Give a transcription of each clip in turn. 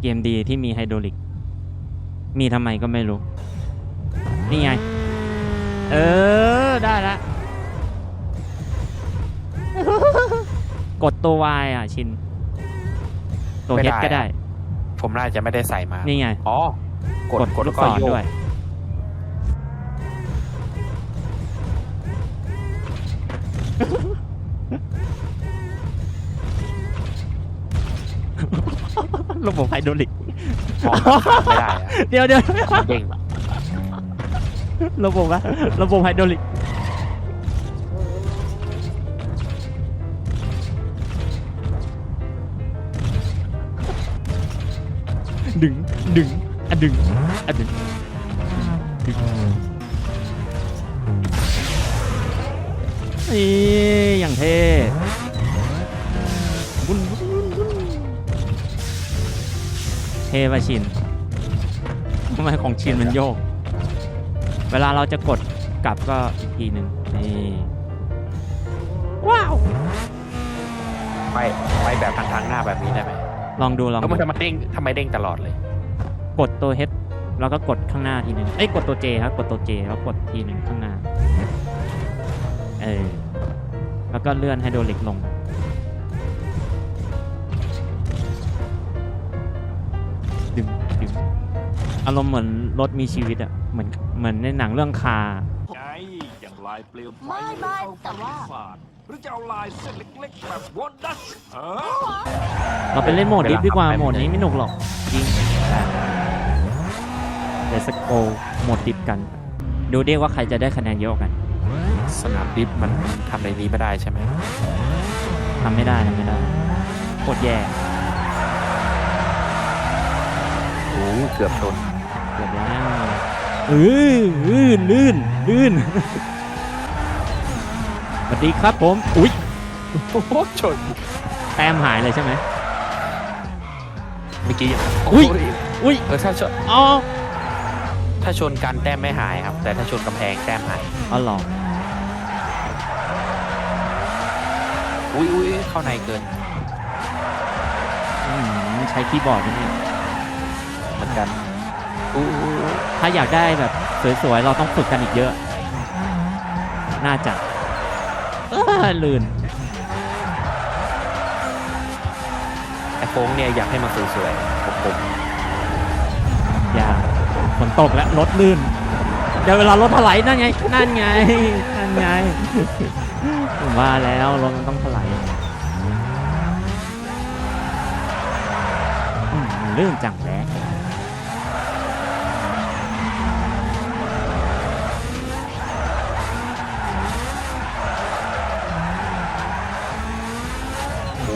เกมดีที่มีไฮดรอลิก มีทำไมก็ไม่รู้ นี่ไง เออ ได้ละ กดตัว Y อะ ชิน ตัวไม่ H ได้ก็ได้ ผมน่าจะไม่ได้ใส่มา นี่ไง อ๋อ กดกดกดลูกก็ศรโยกด้วย ระบบไฮดรอลิกมองไม่ได้อะเดี๋ยวเดี๋ยวมันเด้งระบบอะระบบไฮดรอลิก ดึง ดึงอะดึงอะดึงดึงนี่อย่างเท่ เท่ป่ะชินทำไมของชินมันโยก เวลาเราจะกดกลับก็อีกทีหนึ่งนี่ว้าวไปไปแบบทางทางหน้าแบบนี้ได้ไหมลองดูลองแล้วดูมันทำไมเด้งทำไมเด้งตลอดเลย กดตัว H แล้วก็กดข้างหน้าทีหนึ่งเอ้ยกดตัว J ครับกดตัว J แล้วกดทีหนึ่งข้างหน้าเออแล้วก็เลื่อนไฮโดรลิกลงดึง อารมณ์เหมือนรถมีชีวิตอะเหมือนเหมือนในหนังเรื่องคา ไงอย่างลายเปลวไฟไม่ไม่แต่ว่าศาสตร์หรือจะเอาลายเส้นเล็กๆแบบวอนดัชฮะเราไปเล่นโหมดดิฟดีกว่าเวลาทำโหมดนี้ไม่หนุกหรอกจริงเดี๋ยวสโกโหมดดิฟกัน ดูดิว่าใครจะได้คะแนนเยอะกว่ากันสนามดิฟมันทำในนี้ไม่ได้ใช่ไหมทำไม่ได้ทำไม่ได้โคตรแย่ โอ้เกือบชน เกือบแล้วเออลื่นลื่นลื่นสวัสดีครับผมอุ๊ยโอ้โหชนแต้มหายเลยใช่ไหมเมื่อกี้อุ๊ยโอุ๊ยเออถ้าชนอ๋อถ้าชนกันแต้มไม่หายครับ แต่ถ้าชนกำแพงแต้มหายอ๋อเหรออุ้ยอุ้ยเข้าในเกินอืมใช้คีย์บอร์ดไหมเนี่ยเหมือนกันอู้อู้อู้ ถ้าอยากได้แบบสวยๆ เราต้องฝึกกันอีกเยอะ น่าจะเออลื่นไอ้โค้งเนี่ยอยากให้มันสวยๆผมผมอย่าฝนตกแล้วรถลื่น เดี๋ยวเวลารถถลายนั่นไง นั่นไง นั่นไงผมว่าแล้วรถมันต้องถลายอืมมันลื่นจังแหล้ว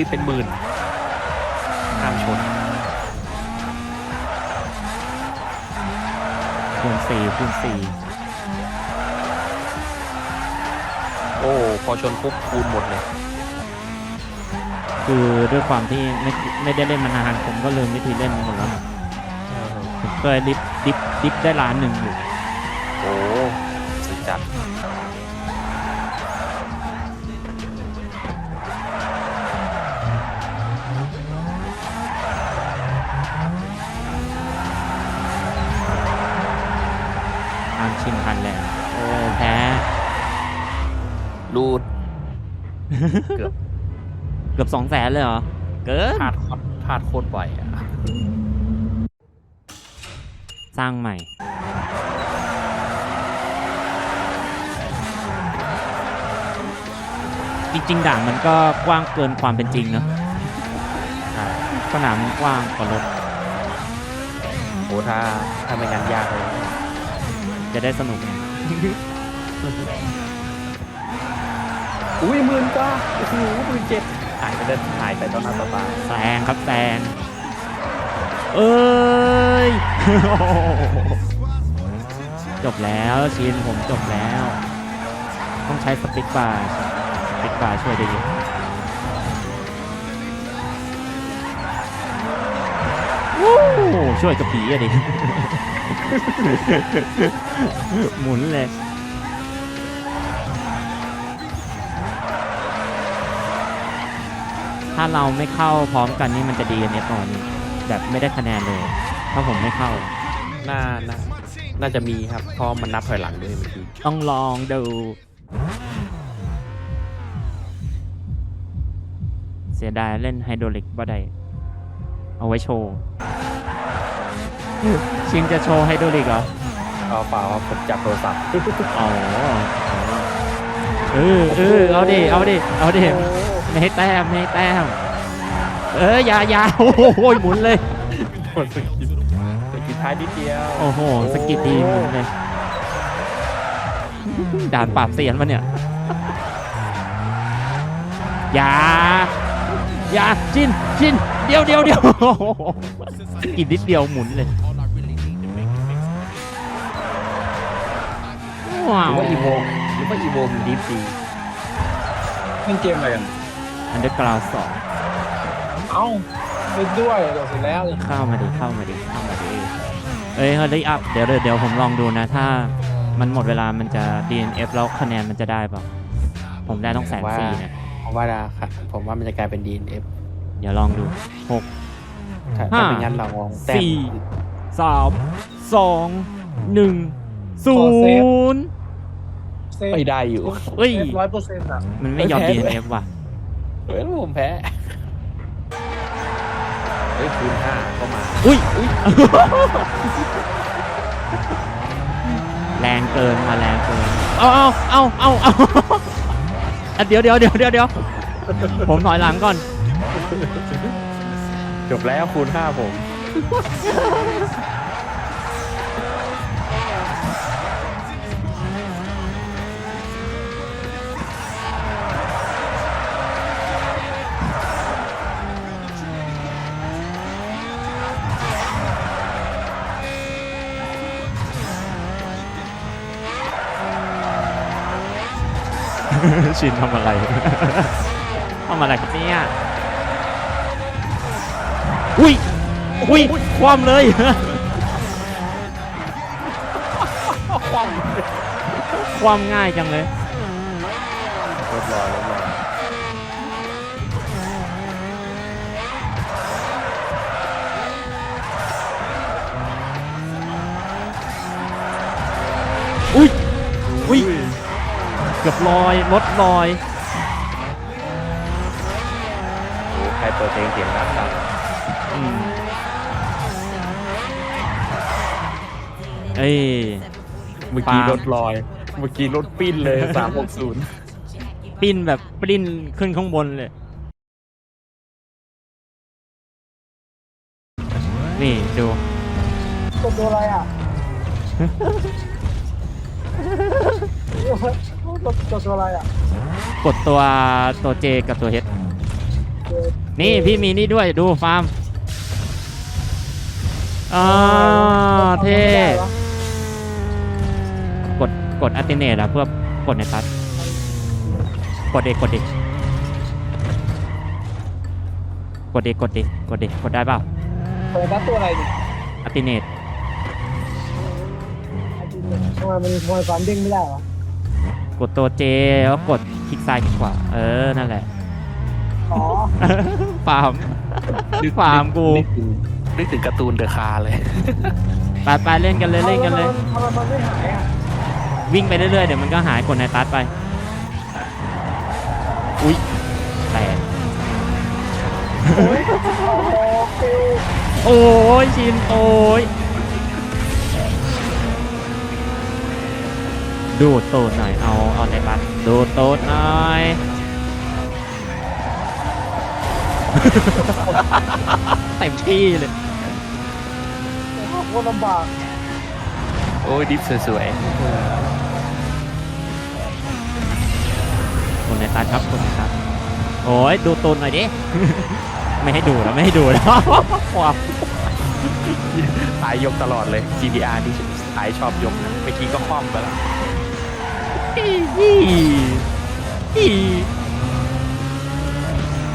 ยเป็นหมื่นห้ามชนคูณสี่คูณสี่โอ้พอชนปุ๊บคูณหมดเลย คือด้วยความที่ไม่ไม่ได้เล่นมานานผมก็ลืมวิธีเล่นหมดแล้วผมเคยดิฟดิฟดิฟได้ล้านหนึ่งอยู่ เกือบสองแสนเลยเหรอ เกินพลาดโคตรพลาดโคตรบ่อยอะสร้างใหม่ จริงๆด่านมันก็กว้างเกินความเป็นจริงเนอะใช่สนามมันกว้างกว่ารถโอ้ถ้าถ้าไม่งั้นยากเลยจะได้สนุกไง อุ้ยหมื่นกว่าโอ้โหหมื่นเจ็ดหายไปเดินหายไปตอนหน้าต่อตาแซงครับแซงเอ้ย จบแล้วชินผมจบแล้ว ต้องใช้สปิกบาร์สปิกบาร์ช่วยได้เยอะวู้ช่วยกับผีอะดิ หมุนเลย ถ้าเราไม่เข้าพร้อมกันนี่มันจะดีกันเนี่ยตอนนี้แบบไม่ได้คะแนนเลย ถ้าผมไม่เข้า น่าน่าน่าจะมีครับเพราะมันนับถอยหลังด้วยเมื่อกี้ต้องลองดู เสียดายเล่นไฮโดรลิกบ่ได้ เอาไว้โชว์ ชิงจะโชว์ไฮโดรลิกเหรอ เอาเปล่าครับผมจับโทรศัพท์ อ๋อ เออเออเอาดิ เอาดิ เอาดิไม่ให้แต้มไม่ให้แต้ม เอออย่าอย่าโอ้โหหมุนเลย กดสกิปสกิปท้ายนิดเดียวโอ้โห สกิดดีหมุนเลย ด่านปราบเสียนมาเนี่ย อย่า อย่าจินจินเดียวเดียวเดียวสกิดนิดเดียวหมุนเลยว้าหรือวว่าอีโว หรือว่าอีโวมันดีฟดีเล่นเกมอะไรกัน อันเดอร์กราวสองเอ้าเล่นด้วยเดี๋ยวเสร็จแล้วนี่เข้ามาดิเข้ามาดิเข้ามาดิเอ้ยเฮ้ยอัพเดี๋ยวเดี๋ยวเดี๋ยวผมลองดูนะ ถ้ามันหมดเวลามันจะ DNF แล้วคะแนนมันจะได้เปล่าผมได้ต้องแสนสี่เนี่ยผมว่านะครับผมว่ามันจะกลายเป็น DNF เดี๋ยวลองดูหกถ้าห้าถ้าเป็นงั้นเรามองแต้มสี่สามสองหนึ่งศูนย์ เซฟไม่ได้อยู่เอ้ยร้อยเปอร์เซ็นต์อะมันไม่ยอมไม่แพ้ DNF ว่ะเฮ้ยผมแพ้เฮ้ยคูณห้าก็มาอุ้ยแรงเกินมาแรงเกิน เอาเอาเอาเอาเอาอะเดี๋ยวเดี๋ยวเดี๋ยวเดี๋ยวเดี๋ยวผมถอยหลังก่อน จบแล้วคูณห้าผม ชินทำอะไรทำอะไรครับเนี่ยอุ้ยอุ้ยคว่ำเลยคว่ำง่ายจังเลยรถรอรถรออุ้ย กือบลอยรถลอยโอ้ใครเปิดเพลงเสียงดังครับอืมเอ้ยเมื่อกี้ปาล์มรถลอย เมื่อกี้รถปิ้นเลยสามหกศูนย์ปิ้นแบบปริ้นขึ้นข้างบนเลย นี่ดูกดตัวอะไรอะ กดกดตัวอะไรอะกดตัวตัวเจกับตัวเฮดเจ็ดนี่พี่มีนี่ด้วยดูฟาร์มอ่าเท่กดกดอัติเนตอะเพื่อกดในตัดกดเด็กกดเด็กกดเด็กกดเด็กกดเด็กกดได้เปล่าเปิดนัดตัวอะไรดิอัติเนตทำไมมันทำไมฟันเด้งไม่ได้วะ กดตัวเจแล้วกดคลิกซ้ายคลิกขวาเออนั่นแหละอ๋อฟาร์มฟาร์มกูนึกถึงนึกถึงการ์ตูนเดอะคาเลยไปไปเล่นกันเลยเล่นกันเลยทำไมมันไม่หายอะวิ่งไปเรื่อยๆเดี๋ยวมันก็หายกดในตัดไป อุ๊ยแต่โอ้ยโอเคโอ้ยชินโอ้ย ดูดตูดหน่อยเอาเอาในตัดดูดตูดหน่อยเต็มที่เลยโคตรลำบากโอ้ยดิฟสวยคนในตัดครับคนในตัดโอ้ยดูตูนหน่อยดิไม่ให้ดูแล้วไม่ให้ดูแล้วความๆสายยกตลอดเลย GTR ที่สายชอบยกนะเมื่อกี้ก็คว่ำไปแล้ว อีอี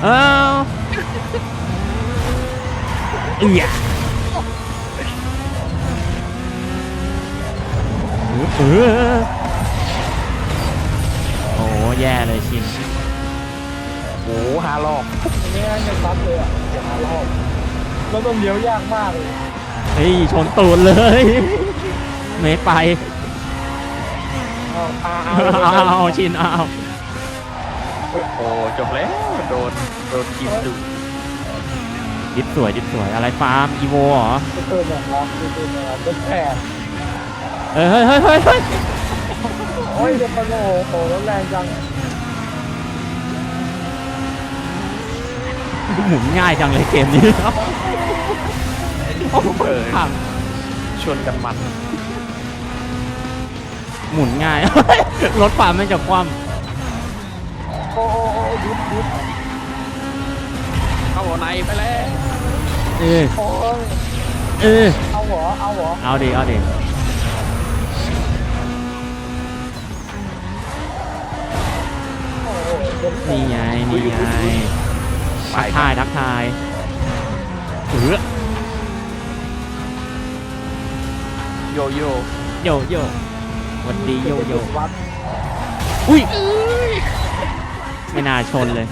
เอ้าเอียเออโอ้แย่เลยชินโอ้ห้ารอบอันนี้ไม่ซัดเลยอะเดี๋ยวมารอบแล้วต้องเลี้ยวยากมากเลย เฮ้ย ชนตูดเลยเมตรไป เอาเอาเอาเอาเอาชินเอาโอ้จบแล้วโดนโดนทีมดุดิฟสวยดิฟสวยอะไรฟาร์มอีโวเหรอตื่นอย่างรักไม่ตื่นอย่างรักเป็นแผลเฮ้ยเฮ้ยเฮ้ยเฮ้ยเฮ้ยโอ้ยเด็กกระโหลกโอ้แล้วแรงจังหมุนง่ายจังเลยเกมนี้โอ้เออพังชวนกันมัน หมุนง่าย รถฟาร์มไม่จะคว่โอ้โอ้โอ้ยุบยุบเข้าในไปแล้วำเออโอ้ยเออเอาเหรอเอาเหรอเอาดิเอาดิโอ้โหเด็กนี่ไงนี่ไงไปทักทายทักทายเออโยโย่โยโย่ห วันดีโยโย่วัดอุ้ยไม่น่าชนเลย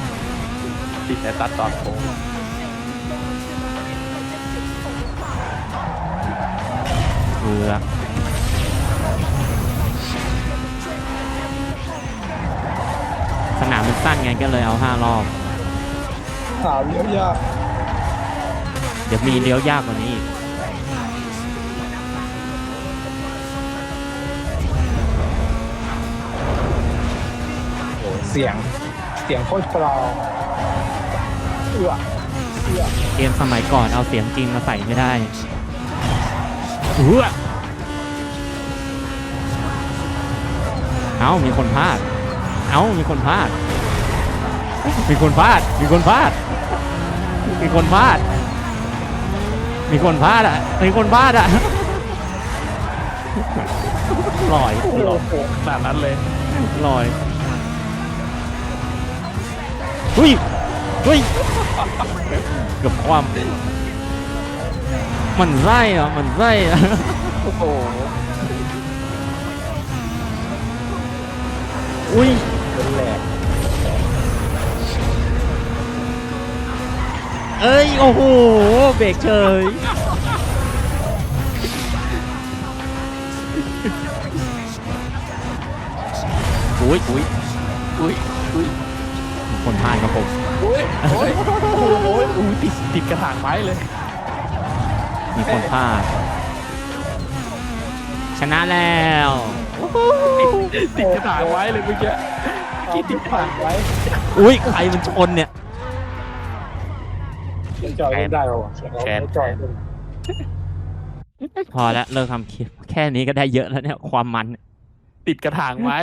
ติดแต่ตัดตอนโค้งเอือสนามมันสั้นไงก็เลยเอาห้ารอบ สาวเลี้ยวยาก เดี๋ยวมีเลี้ยวยากกว่านี้อีก เสียงเสียงโคตรกราวเอื้อเอื้อเกมสมัยก่อนเอาเสียงจริงมาใส่ไม่ได้เออเอ้ามีคนพลาด เอ้ามีคนพลาด มีคนพลาด มีคนพลาด มีคนพลาด มีคนพลาดอะ มีคนพลาดอะลอยโอ้ลอยโหขนาดนั้นเลยลอย เฮ้ยเฮ้ยเกือบความมันไส้เหรอะมันไส้เหรอะโอ้โหอุ้ยเป็นแหลกเอ้ย โอ้โห เบรกเฉยอุ้ยอุ้ยอุ้ยอุ้ย คนพลาดครับผมอุ้ยโอ้ยโอ้โหอุ้ยติดติดกระถางไม้เลย มีคนพลาดชนะแล้วติดกระถางไว้เลยเมื่อกี้เอาที่ผ่านไว้อุ้ยใครมันชนเนี่ยจอยเล่นได้หรอวะจอยเล่นพอแล้วเลิกทำคลิปแค่นี้ก็ได้เยอะแล้วเนี่ยความมัน ติดกระถางไม้